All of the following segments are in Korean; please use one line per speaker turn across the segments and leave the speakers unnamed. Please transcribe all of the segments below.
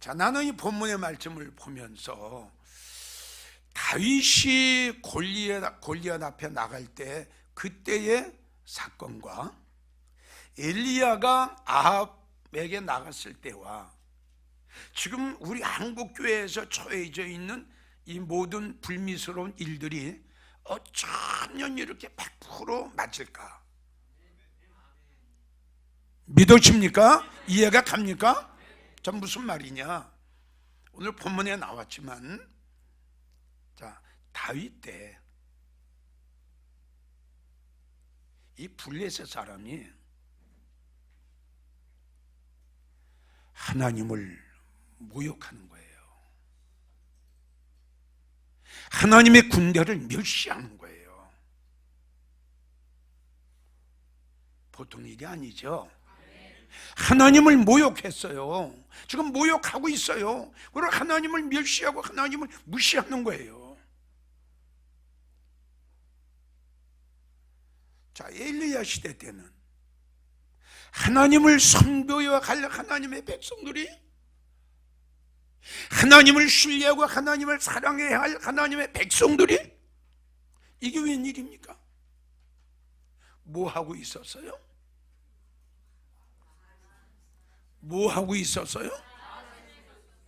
자, 나는 이 본문의 말씀을 보면서 다윗이 골리앗, 골리앗 앞에 나갈 때 그때의 사건과 엘리야가 아합에게 나갔을 때와 지금 우리 한국 교회에서 처해져 있는 이 모든 불미스러운 일들이 어쩌면 이렇게 100% 맞을까? 믿으십니까? 이해가 갑니까? 자 무슨 말이냐? 오늘 본문에 나왔지만 자 다윗 때이 블레셋 사람이 하나님을 모욕하는 거예요. 하나님의 군대를 멸시하는 거예요. 보통 일이 아니죠. 하나님을 모욕했어요. 지금 모욕하고 있어요. 그리고 하나님을 멸시하고 하나님을 무시하는 거예요. 자, 엘리야 시대 때는 하나님을 선교해야 갈 하나님의 백성들이 하나님을 신뢰하고 하나님을 사랑해야 할 하나님의 백성들이 이게 웬일입니까? 뭐 하고 있었어요? 뭐 하고 있었어요?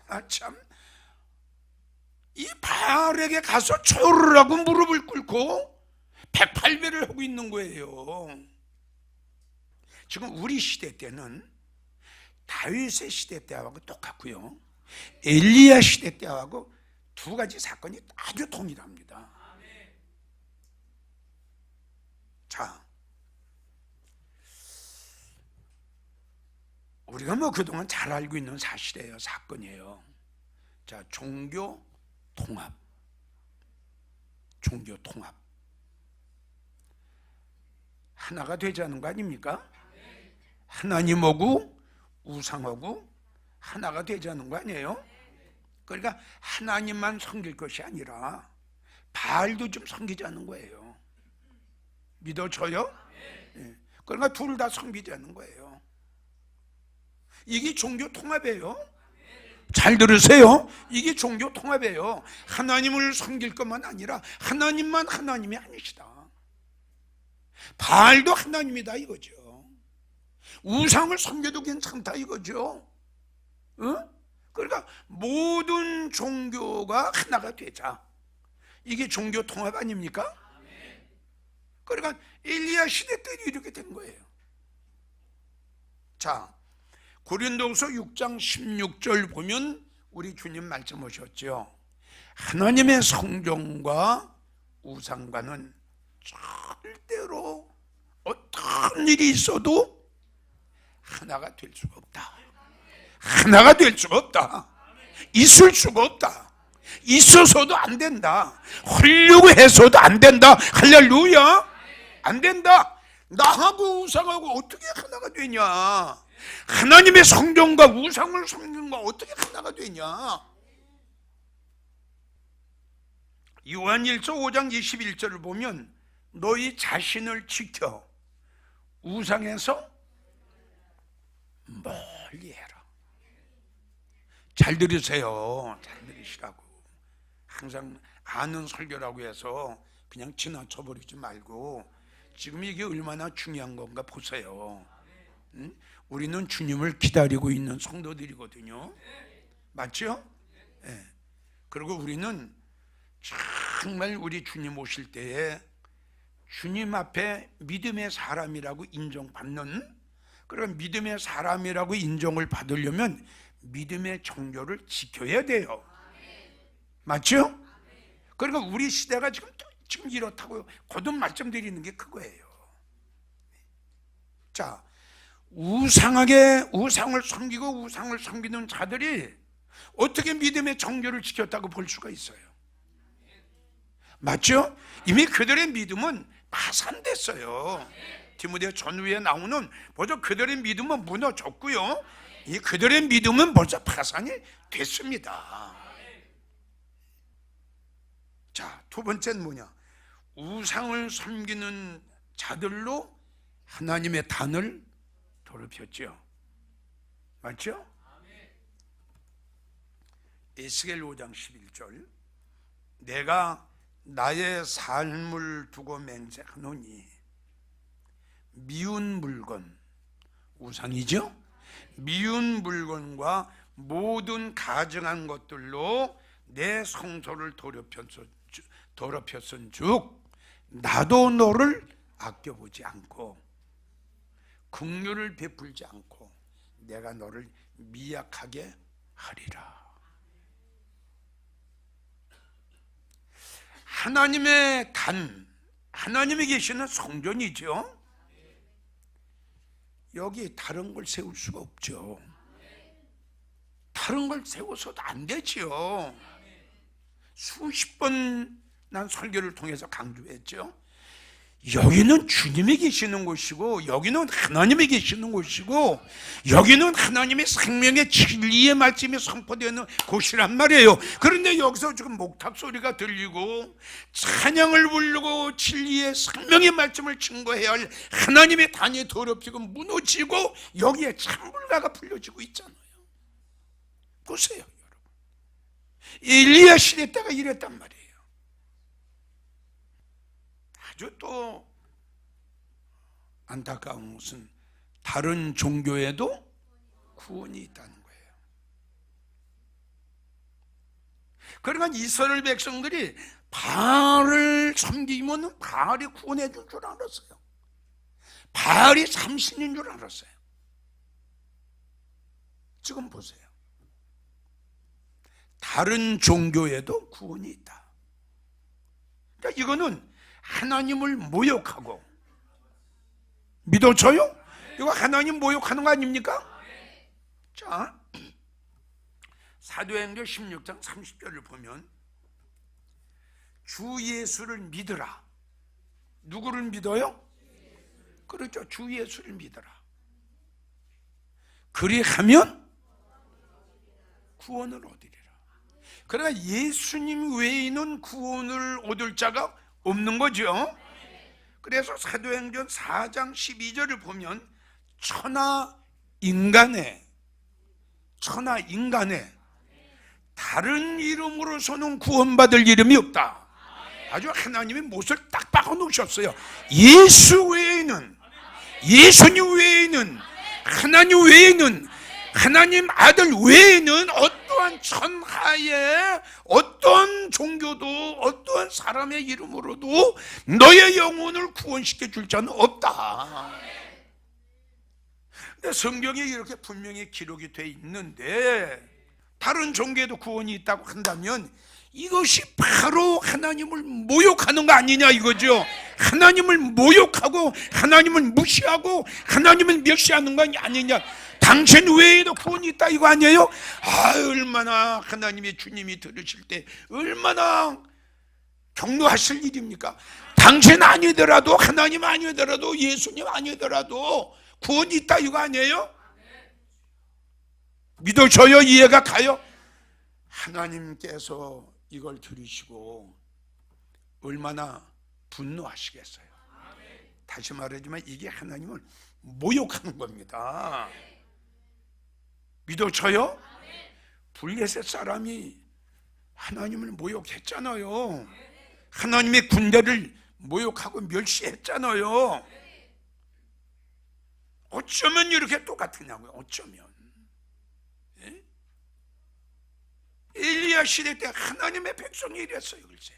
아 참. 이 바알에게 가서 초르라고 무릎을 꿇고 108배를 하고 있는 거예요. 지금 우리 시대 때는 다윗의 시대 때하고 똑같고요. 엘리야 시대 때하고 두 가지 사건이 아주 동일합니다. 자, 우리가 뭐 그동안 잘 알고 있는 사실이에요. 사건이에요. 자, 종교 통합. 종교 통합. 하나가 되자는 거 아닙니까? 하나님하고 우상하고 하나가 되자는 거 아니에요? 그러니까 하나님만 섬길 것이 아니라 바알도 좀 섬기자는 거예요. 믿어져요? 예. 그러니까 둘 다 섬기자는 거예요. 이게 종교 통합이에요. 잘 들으세요. 이게 종교 통합이에요. 하나님을 섬길 것만 아니라 하나님만 하나님이 아니시다. 바알도 하나님이다 이거죠. 우상을 섬겨도 괜찮다 이거죠. 어? 그러니까 모든 종교가 하나가 되자. 이게 종교 통합 아닙니까? 그러니까 엘리야 시대 때도 이렇게 된 거예요. 자, 고린도서 6장 16절 보면 우리 주님 말씀 하셨죠. 하나님의 성종과 우상과는 절대로 어떤 일이 있어도 하나가 될 수가 없다. 하나가 될 수가 없다. 있을 수가 없다. 있어서도 안 된다. 하려고 해서도 안 된다. 할렐루야. 안 된다. 나하고 우상하고 어떻게 하나가 되냐? 하나님의 성경과 우상을 섬기는 거 어떻게 하나가 되냐? 요한 1서 5장 21절을 보면 너희 자신을 지켜 우상에서 멀리 해라. 잘 들으세요. 잘 들으시라고. 항상 아는 설교라고 해서 그냥 지나쳐 버리지 말고 지금 이게 얼마나 중요한 건가 보세요. 응? 우리는 주님을 기다리고 있는 성도들이거든요. 맞죠? 예. 그리고 우리는 정말 우리 주님 오실 때에 주님 앞에 믿음의 사람이라고 인정받는 그런 믿음의 사람이라고 인정을 받으려면 믿음의 정교를 지켜야 돼요. 맞죠? 그러니까 우리 시대가 지금 지금 이렇다고요. 거듭 말씀드리는 게 그거예요. 자, 우상하게 우상을 섬기고 우상을 섬기는 자들이 어떻게 믿음의 정교를 지켰다고 볼 수가 있어요? 맞죠? 이미 그들의 믿음은 파산됐어요. 디모데 전후에 나오는 벌써 그들의 믿음은 무너졌고요. 이 그들의 믿음은 벌써 파산이 됐습니다. 자, 두 번째는 뭐냐? 우상을 섬기는 자들로 하나님의 단을 더럽혔죠. 맞죠? 에스겔 5장 11절 내가 나의 삶을 두고 맹세하노니 미운 물건 우상이죠? 미운 물건과 모든 가증한 것들로 내 성소를 더럽혔은 더럽혔은즉 나도 너를 아껴보지 않고 긍휼을 베풀지 않고 내가 너를 미약하게 하리라. 하나님의 단, 하나님이 계시는 성전이죠. 여기 다른 걸 세울 수가 없죠. 다른 걸 세워서도 안 되지요. 수십 번 난 설교를 통해서 강조했죠. 여기는 주님이 계시는 곳이고 여기는 하나님이 계시는 곳이고 여기는 하나님의 생명의 진리의 말씀이 선포되는 곳이란 말이에요. 그런데 여기서 지금 목탁 소리가 들리고 찬양을 부르고 진리의 생명의 말씀을 증거해야 할 하나님의 단이 더럽히고 무너지고 여기에 찬불가가 불려지고 있잖아요. 보세요, 여러분. 일리야 시대 때가 이랬단 말이에요. 아주 또 안타까운 것은 다른 종교에도 구원이 있다는 거예요. 그러니까 이스라엘 백성들이 바알을 섬기면 바알이 구원해 줄 줄 알았어요. 바알이 삼신인 줄 알았어요. 지금 보세요. 다른 종교에도 구원이 있다. 그러니까 이거는 하나님을 모욕하고 믿어져요? 이거 하나님 모욕하는 거 아닙니까? 자, 사도행전 16장 30절을 보면 주 예수를 믿으라. 누구를 믿어요? 그렇죠. 주 예수를 믿어라. 그리하면 구원을 얻으리라. 그러나 예수님 외에는 구원을 얻을 자가 없는 거죠. 그래서 사도행전 4장 12절을 보면 천하 인간의 천하 인간의 다른 이름으로서는 구원받을 이름이 없다. 아주 하나님이 못을 딱 박아 놓으셨어요. 예수 외에는 예수님 외에는 하나님 외에는 하나님 아들 외에는 어떠한 천하에 어떤 종교도 어떠한 사람의 이름으로도 너의 영혼을 구원시켜 줄 자는 없다. 근데 성경에 이렇게 분명히 기록이 돼 있는데 다른 종교에도 구원이 있다고 한다면 이것이 바로 하나님을 모욕하는 거 아니냐 이거죠. 하나님을 모욕하고 하나님을 무시하고 하나님을 멸시하는 거 아니냐. 당신 외에도 구원이 있다 이거 아니에요? 아 얼마나 하나님의 주님이 들으실 때 얼마나 경로하실 일입니까? 당신 아니더라도 하나님 아니더라도 예수님 아니더라도 구원이 있다 이거 아니에요? 믿어져요? 이해가 가요? 하나님께서 이걸 들으시고 얼마나 분노하시겠어요? 다시 말하지만 이게 하나님을 모욕하는 겁니다. 믿어져요? 블레셋 사람이 하나님을 모욕했잖아요. 하나님의 군대를 모욕하고 멸시했잖아요. 어쩌면 이렇게 똑같으냐고요. 어쩌면. 예? 엘리야 시대 때 하나님의 백성이 이랬어요. 글쎄.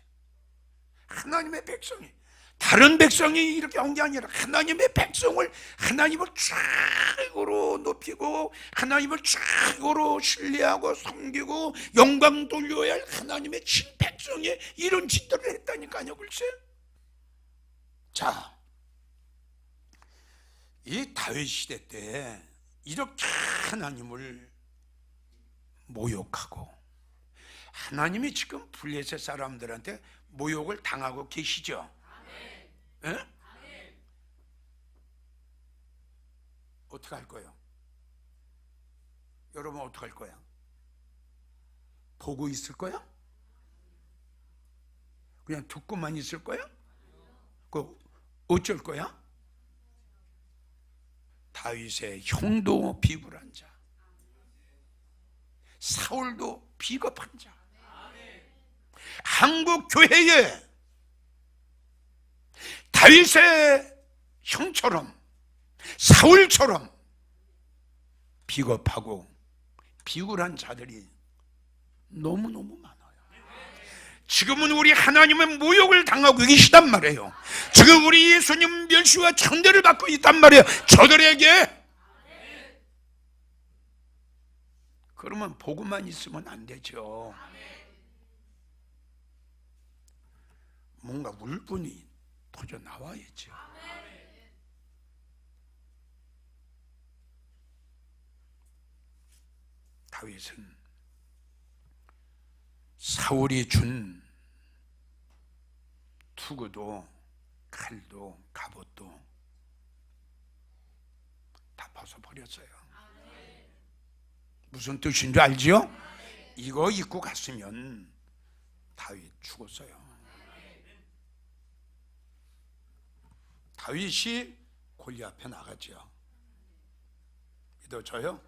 하나님의 백성이 다른 백성이 이렇게 한게 아니라 하나님의 백성을 하나님을 최고로 높이고 하나님을 최고로 신뢰하고 섬기고 영광 돌려야 할 하나님의 친백성이 이런 짓들을 했다니까요 글쎄 자, 이 다윗 시대 때 이렇게 하나님을 모욕하고 하나님이 지금 블레셋 사람들한테 모욕을 당하고 계시죠. 예? 어떻게 할 거예요? 여러분 어떻게 할 거야? 보고 있을 거야? 그냥 듣고만 있을 거야? 그 어쩔 거야? 다윗의 형도 비굴한 자, 사울도 비겁한 자. 한국 교회에 다윗의 형처럼 사울처럼 비겁하고 비굴한 자들이 너무너무 많아요. 지금은 우리 하나님의 모욕을 당하고 계시단 말이에요. 지금 우리 예수님 멸시와 천대를 받고 있단 말이에요. 저들에게 그러면 보고만 있으면 안 되죠. 뭔가 울분이 터져 나와야죠. 다윗은 사울이 준 투구도 칼도 갑옷도 다 벗어버렸어요. 무슨 뜻인 줄 알지요? 이거 입고 갔으면 다윗 죽었어요. 다윗이 골리 앞에 나가죠. 믿어져요?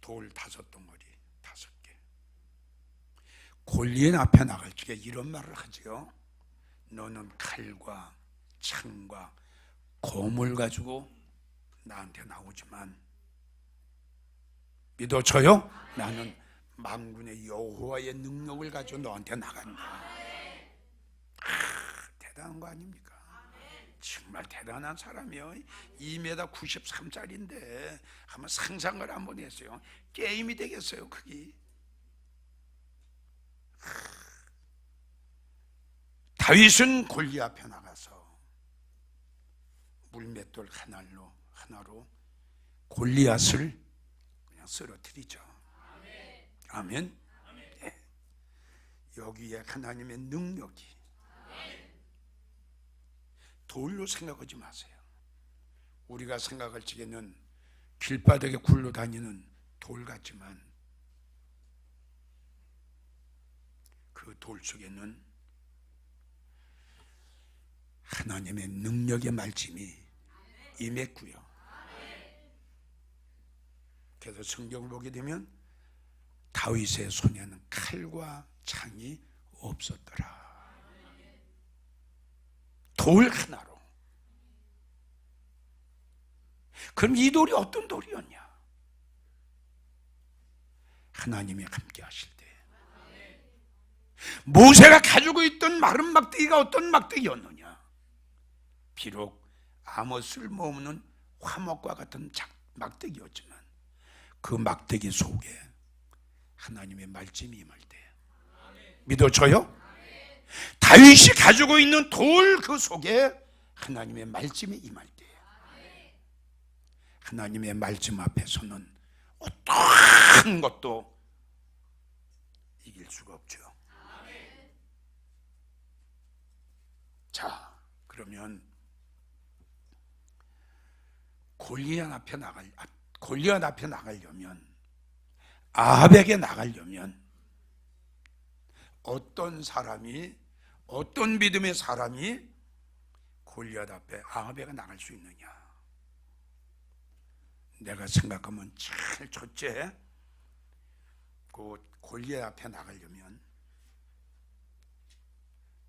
돌 다섯 덩어리, 다섯 개. 골리의 앞에 나갈 적에 이런 말을 하지요. 너는 칼과 창과 고물 가지고 나한테 나오지만 믿어져요? 나는 만군의 여호와의 능력을 가지고 너한테 나간다. 아, 대단한 거 아닙니까? 정말 대단한 사람이요. 2m 93짜리인데 한번 상상을 한번 했어요. 게임이 되겠어요, 그게. 다윗은 골리 앞에 나가서 물맷돌 하나로 하나로 골리앗을 그냥 쓰러뜨리죠. 아멘. 예. 여기에 하나님의 능력이 돌로 생각하지 마세요. 우리가 생각할 적에는 길바닥에 굴러 다니는 돌 같지만 그 돌 속에는 하나님의 능력의 말씀이 임했고요. 그래서 성경을 보게 되면 다윗의 손에는 칼과 창이 없었더라. 돌 하나로. 그럼 이 돌이 어떤 돌이었냐? 하나님이 함께 하실 때. 모세가 가지고 있던 마른 막대기가 어떤 막대기였느냐? 비록 아무 쓸모없는 화목과 같은 작- 막대기였지만 그 막대기 속에 하나님의 말씀이 임할 때 믿어져요? 다윗이 가지고 있는 돌 그 속에 하나님의 말씀이 임할 때 하나님의 말씀 앞에서는 어떠한 것도 이길 수가 없죠. 자, 그러면 골리앗 앞에 나갈 앞- 골리앗 앞에 나가려면 아합에게 나가려면 어떤 사람이 어떤 믿음의 사람이 골리앗 앞에 아합에게 나갈 수 있느냐? 내가 생각하면 제일 첫째 그 골리앗 앞에 나가려면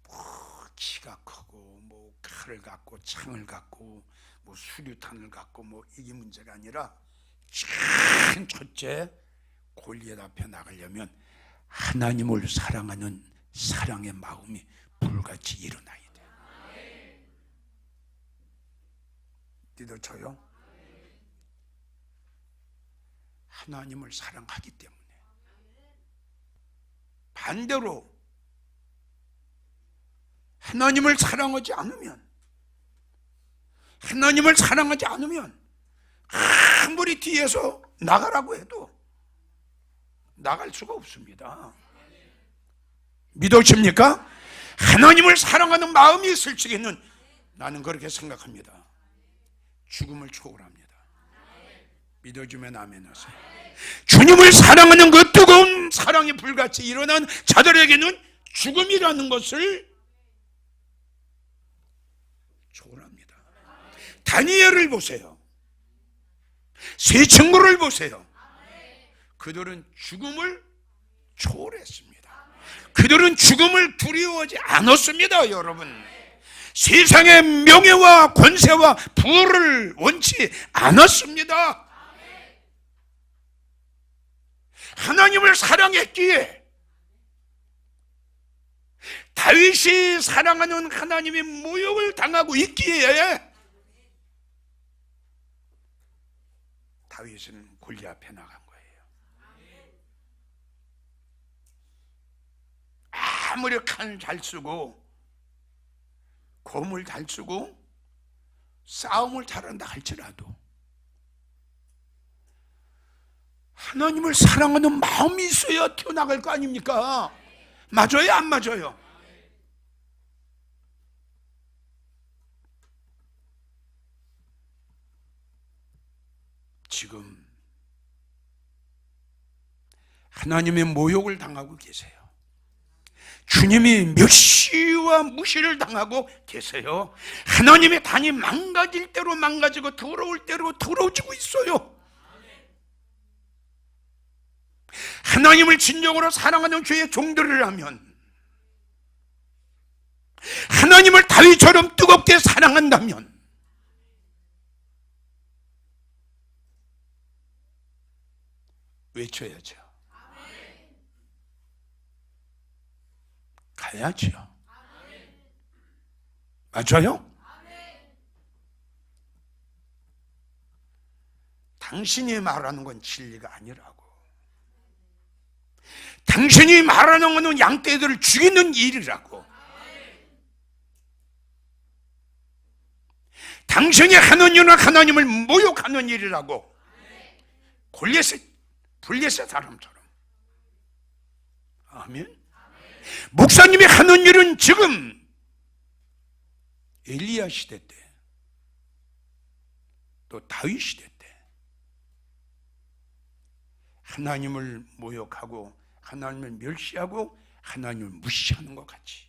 뭐 키가 크고 뭐 칼을 갖고 창을 갖고 뭐 수류탄을 갖고 뭐 이게 문제가 아니라 제일 첫째 골리앗 앞에 나가려면 하나님을 사랑하는 사랑의 마음이 불같이 일어나야 돼. 믿어져요? 하나님을 사랑하기 때문에 반대로 하나님을 사랑하지 않으면 하나님을 사랑하지 않으면 아무리 뒤에서 나가라고 해도 나갈 수가 없습니다. 믿어집니까? 하나님을 사랑하는 마음이 있을 적에는 나는 그렇게 생각합니다. 죽음을 초월합니다. 믿어주면 아멘 하세요. 주님을 사랑하는 그 뜨거운 사랑이 불같이 일어난 자들에게는 죽음이라는 것을 초월합니다. 다니엘을 보세요. 세 친구를 보세요. 그들은 죽음을 초월했습니다. 그들은 죽음을 두려워하지 않았습니다, 여러분. 세상의 명예와 권세와 부를 원치 않았습니다. 하나님을 사랑했기에 다윗이 사랑하는 하나님의 모욕을 당하고 있기에 다윗은 골리 앞에 나간 거예요. 아무리 칼잘 쓰고 곰을 잘 쓰고 싸움을 잘한다 할지라도 하나님을 사랑하는 마음이 있어야 튀어나갈 거 아닙니까? 맞아요, 안 맞아요? 지금 하나님의 모욕을 당하고 계세요. 주님이 멸시와 무시를 당하고 계세요. 하나님의 단이 망가질 대로 망가지고 더러울 대로 더러워지고 있어요. 하나님을 진정으로 사랑하는 주의 종들이라면 하나님을 다윗처럼 뜨겁게 사랑한다면 외쳐야죠. 가야죠. 맞아요? 당신이 말하는 건 진리가 아니라고. 당신이 말하는 것은 양떼들을 죽이는 일이라고. 당신이 하는 일은 하나님을 모욕하는 일이라고. 골리앗의 불리앗의 사람처럼. 아멘. 목사님이 하는 일은 지금 엘리야 시대 때, 또 다윗 시대 때 하나님을 모욕하고 하나님을 멸시하고 하나님을 무시하는 것 같이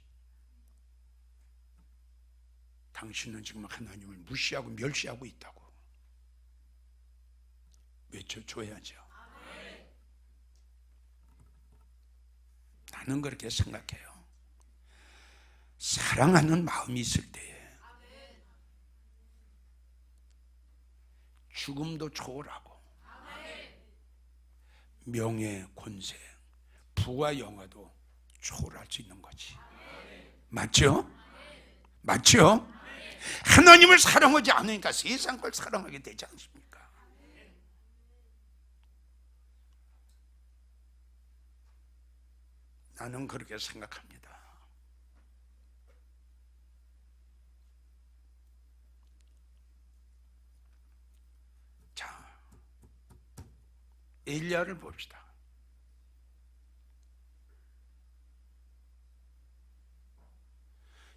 당신은 지금 하나님을 무시하고 멸시하고 있다고 외쳐줘야죠. 나는 그렇게 생각해요. 사랑하는 마음이 있을 때에 죽음도 초월하고 명예, 권세, 부와 영화도 초월할 수 있는 거지. 맞죠? 맞죠? 하나님을 사랑하지 않으니까 세상 걸 사랑하게 되지 않습니까? 나는 그렇게 생각합니다. 자, 엘리야를 봅시다.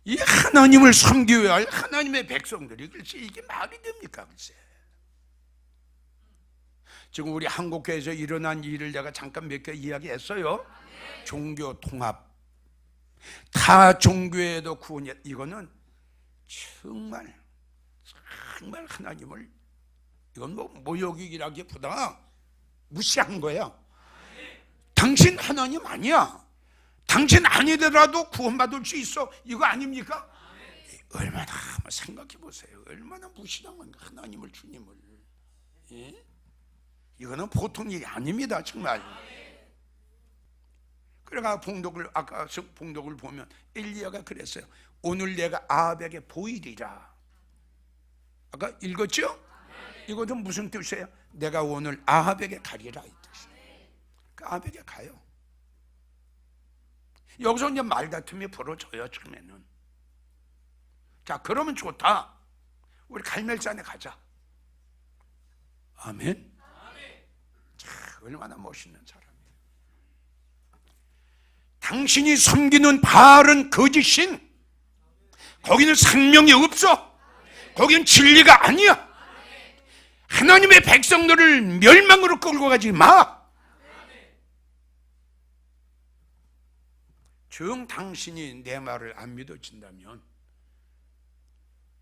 이 하나님을 섬겨야 할 하나님의 백성들이 글쎄 이게 말이 됩니까 글쎄. 지금 우리 한국교회에서 일어난 일을 내가 잠깐 몇 개 이야기했어요. 종교 통합, 타 종교에도 구원이 이거는 정말 정말 하나님을 이건 뭐 모욕이라기보다 무시한 거야. 당신 하나님 아니야. 당신 아니더라도 구원받을 수 있어. 이거 아닙니까? 얼마나 한번 생각해 보세요. 얼마나 무시한 건가 하나님을 주님을. 예? 이거는 보통 일이 아닙니다, 정말. 그래가 봉독을 아까 봉독을 보면 엘리야가 그랬어요. 오늘 내가 아합에게 보이리라. 아까 읽었죠? 이것은 무슨 뜻이에요? 내가 오늘 아합에게 가리라 이 뜻이에요. 그 아합에게 가요. 여기서 이제 말다툼이 벌어져요 처음에는. 자 그러면 좋다. 우리 갈멜산에 가자. 아멘. 자 얼마나 멋있는 사람이에요. 당신이 섬기는 바알은 거짓신. 거기는 생명이 없어. 거기는 진리가 아니야. 하나님의 백성들을 멸망으로 끌고 가지 마. 정 당신이 내 말을 안 믿어진다면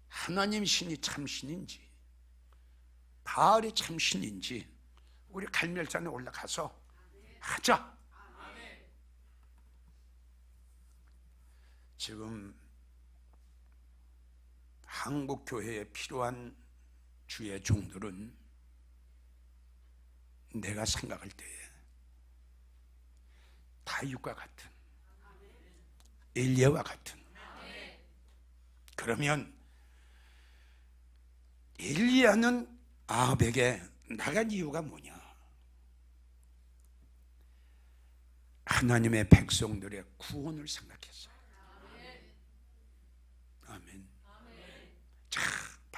하나님 신이 참 신인지 바알이 참 신인지 우리 갈멜산에 올라가서 하자. 지금 한국 교회에 필요한 주의 종들은 내가 생각할 때에 다윗과 같은 엘리야와 같은 그러면 엘리야는 아합에게 나간 이유가 뭐냐? 하나님의 백성들의 구원을 생각했어요. 아멘. 자,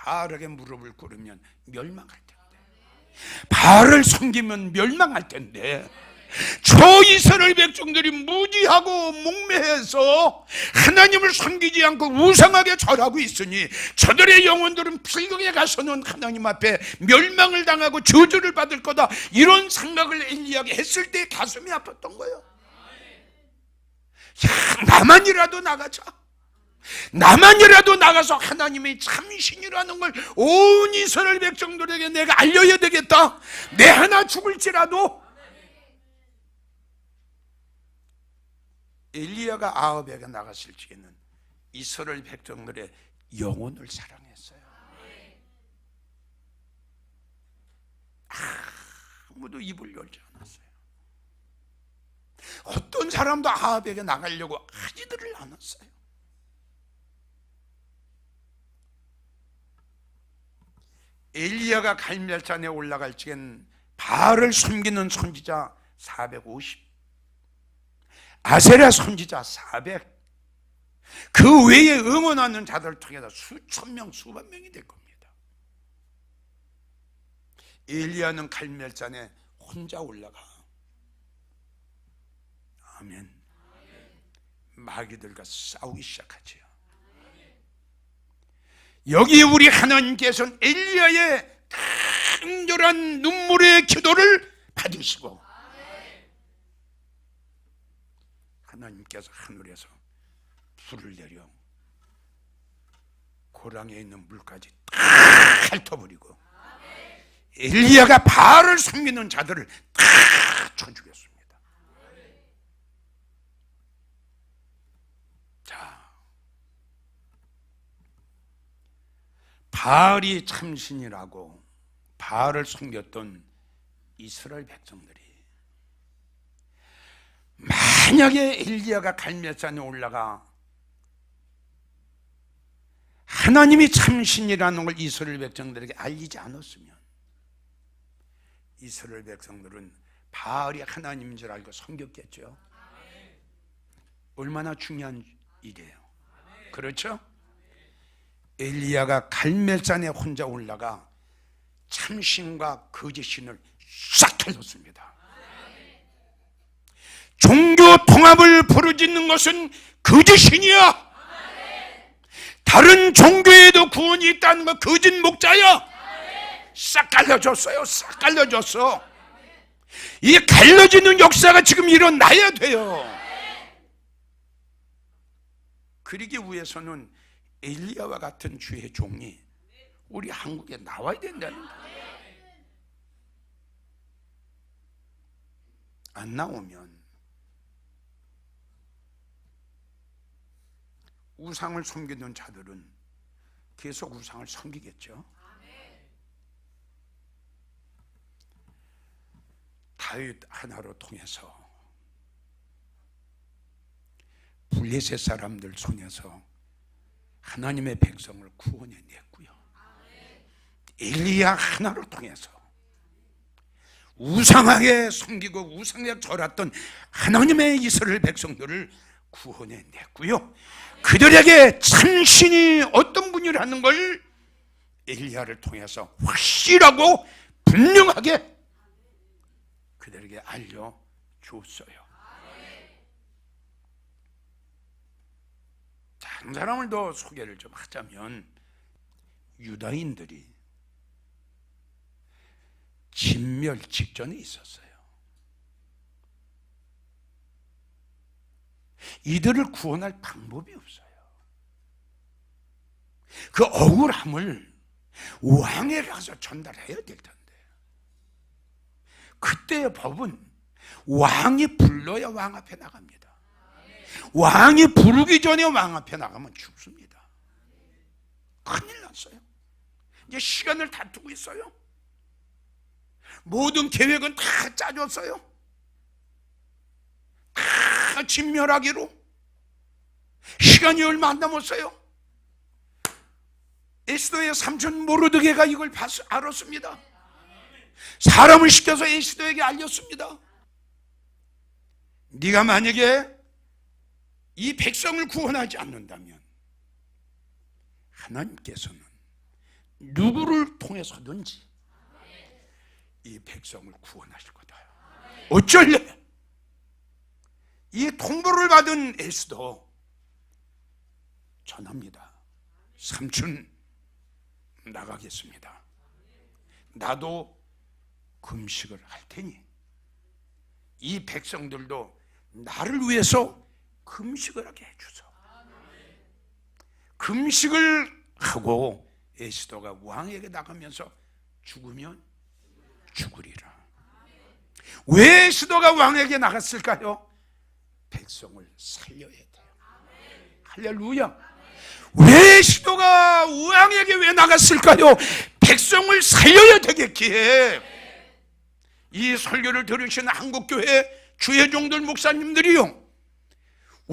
바알에게 무릎을 꿇으면 멸망할 텐데. 바알을 섬기면 멸망할 텐데. 저 이스라엘 백성들이 무지하고 목매해서 하나님을 섬기지 않고 우상하게 절하고 있으니 저들의 영혼들은 필경에 가서는 하나님 앞에 멸망을 당하고 저주를 받을 거다 이런 생각을 엘리야가 했을 때 가슴이 아팠던 거예요 야 나만이라도 나가자 나만이라도 나가서 하나님의 참신이라는 걸 온 이스라엘 백성들에게 내가 알려야 되겠다 내 하나 죽을지라도 엘리야가 아합에게 나갔을 적에는 이스라엘 백성들의 영혼을 사랑했어요. 아무도 입을 열지 않았어요. 어떤 사람도 아합에게 나가려고 하지들을 않았어요. 엘리야가 갈멜산에 올라갈 적엔 바알을 섬기는 선지자 450 아세라 선지자 400. 그 외에 응원하는 자들을 통해서 수천 명, 수만 명이 될 겁니다. 엘리야는 갈멜산에 혼자 올라가. 아멘. 마귀들과 싸우기 시작하지요. 여기 우리 하나님께서는 엘리야의 강렬한 눈물의 기도를 받으시고 하나님께서 하늘에서 불을 내려 고랑에 있는 물까지 다 핥아버리고 엘리야가 바알을 섬기는 자들을 다 쳐주겠습니다. 자, 바알이 참신이라고 바알을 섬겼던 이스라엘 백성들이 만약에 엘리야가 갈멜산에 올라가 하나님이 참신이라는 걸 이스라엘 백성들에게 알리지 않았으면 이스라엘 백성들은 바알이 하나님인 줄 알고 섬겼겠죠. 얼마나 중요한 일이에요. 그렇죠? 엘리야가 갈멜산에 혼자 올라가 참신과 거짓신을 싹 털었습니다. 종교 통합을 부르짖는 것은 거짓신이야. 다른 종교에도 구원이 있다는 거 거짓 목자야. 싹 갈려줬어요. 싹 갈려줬어. 이 갈려지는 역사가 지금 일어나야 돼요. 그러기 위해서는 엘리야와 같은 주의 종이 우리 한국에 나와야 된다는 거예요. 안 나오면 우상을 섬기는 자들은 계속 우상을 섬기겠죠. 다윗 하나로 통해서 블레셋 사람들 손에서 하나님의 백성을 구원해 냈고요. 엘리야 하나를 통해서 우상하게 섬기고 우상에 절했던 하나님의 이스라엘 백성들을 구원해 냈고요. 그들에게 참신이 어떤 분이라는 걸 엘리야를 통해서 확실하고 분명하게 그들에게 알려 줬어요. 한 사람을 더 소개를 좀 하자면 유다인들이 진멸 직전에 있었어요. 이들을 구원할 방법이 없어요. 그 억울함을 왕에 가서 전달해야 될 텐데. 그때의 법은 왕이 불러야 왕 앞에 나갑니다. 왕이 부르기 전에 왕 앞에 나가면 죽습니다. 큰일 났어요. 이제 시간을 다투고 있어요. 모든 계획은 다 짜줬어요. 다 진멸하기로. 시간이 얼마 안 남았어요. 에스더의 삼촌 모르드게가 이걸 봤, 알았습니다. 사람을 시켜서 에스더에게 알렸습니다. 네가 만약에 이 백성을 구원하지 않는다면 하나님께서는 누구를 통해서든지 이 백성을 구원하실 거다. 어쩔래? 이 통보를 받은 에스도 전합니다. 삼촌 나가겠습니다. 나도 금식을 할 테니 이 백성들도 나를 위해서 금식을 하게 해주소. 금식을 하고 에스더가 왕에게 나가면서 죽으면 죽으리라. 왜 에스더가 왕에게 나갔을까요? 백성을 살려야 돼요. 할렐루야. 왜 에스더가 왕에게 왜 나갔을까요? 백성을 살려야 되겠기에 이 설교를 들으신 한국교회 주의 종들 목사님들이요.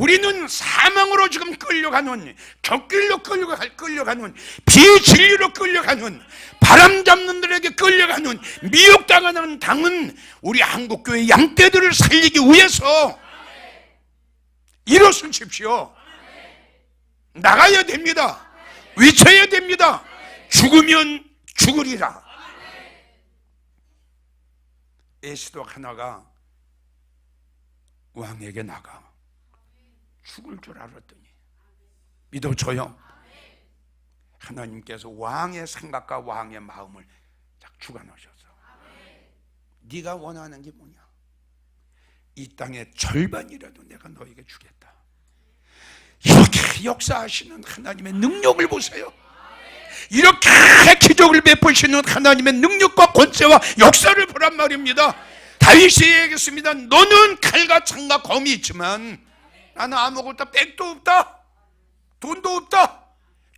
우리는 사망으로 지금 끌려가는 격길로 끌려가, 끌려가는 비진리로 끌려가는 바람 잡는 들에게 끌려가는 미혹당하는 당은 우리 한국교회 양떼들을 살리기 위해서 일어서십시오. 나가야 됩니다. 외쳐야 됩니다. 죽으면 죽으리라. 에스도 하나가 왕에게 나가 죽을 줄 알았더니 믿어줘요. 하나님께서 왕의 생각과 왕의 마음을 딱 주관하셔서 네가 원하는 게 뭐냐? 이 땅의 절반이라도 내가 너에게 주겠다. 이렇게 역사하시는 하나님의 능력을 보세요. 이렇게 기적을 베푸시는 하나님의 능력과 권세와 역사를 보란 말입니다. 다윗이 얘기했습니다. 너는 칼과 창과 검이 있지만 나는 아무것도 백도 없다. 돈도 없다.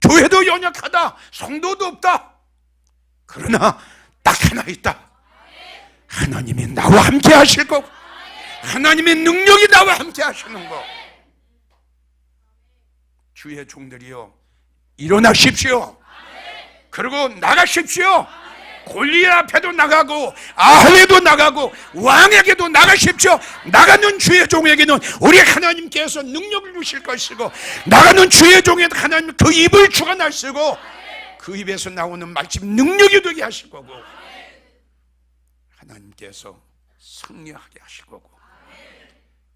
교회도 연약하다. 성도도 없다. 그러나 딱 하나 있다. 하나님이 나와 함께 하실 거고 하나님의 능력이 나와 함께 하시는 거. 주의 종들이요. 일어나십시오. 그리고 나가십시오. 골리앗 앞에도 나가고 아합에도 나가고 왕에게도 나가십시오. 나가는 주의 종에게는 우리 하나님께서 능력을 주실 것이고 나가는 주의 종에 하나님 그 입을 주관하시고 그 입에서 나오는 말씀 능력이 되게 하실 거고 하나님께서 승리하게 하실 거고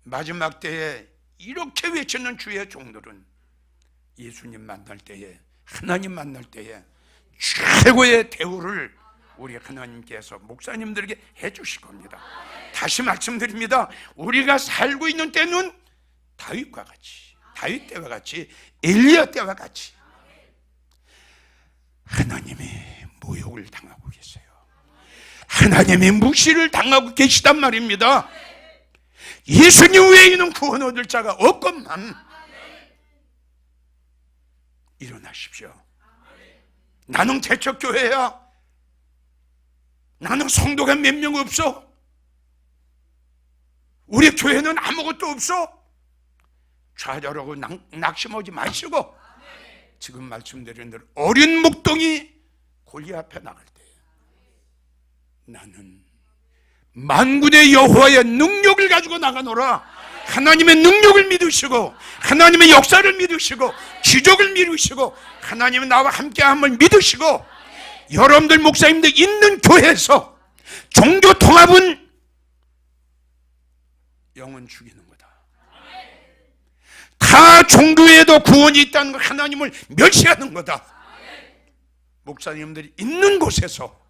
마지막 때에 이렇게 외치는 주의 종들은 예수님 만날 때에 하나님 만날 때에 최고의 대우를 우리 하나님께서 목사님들에게 해주실 겁니다. 다시 말씀드립니다. 우리가 살고 있는 때는 다윗과 같이, 다윗 때와 같이, 엘리야 때와 같이 하나님이 모욕을 당하고 계세요. 하나님이 무시를 당하고 계시단 말입니다. 예수님 외에는 구원 얻을 자가 없건만 일어나십시오. 나는 개척교회야. 나는 성도가 몇 명 없어. 우리 교회는 아무것도 없어. 좌절하고 낙, 낙심하지 마시고 지금 말씀드린 대로 어린 목동이 골리 앞에 나갈 때 나는 만군의 여호와의 능력을 가지고 나가노라. 하나님의 능력을 믿으시고 하나님의 역사를 믿으시고 기적을 믿으시고 하나님은 나와 함께함을 믿으시고 여러분들 목사님들 있는 교회에서 종교 통합은 영혼 죽이는 거다. 다 종교에도 구원이 있다는 걸 하나님을 멸시하는 거다. 목사님들이 있는 곳에서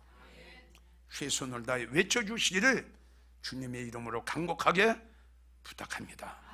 최선을 다해 외쳐주시기를 주님의 이름으로 간곡하게 부탁합니다.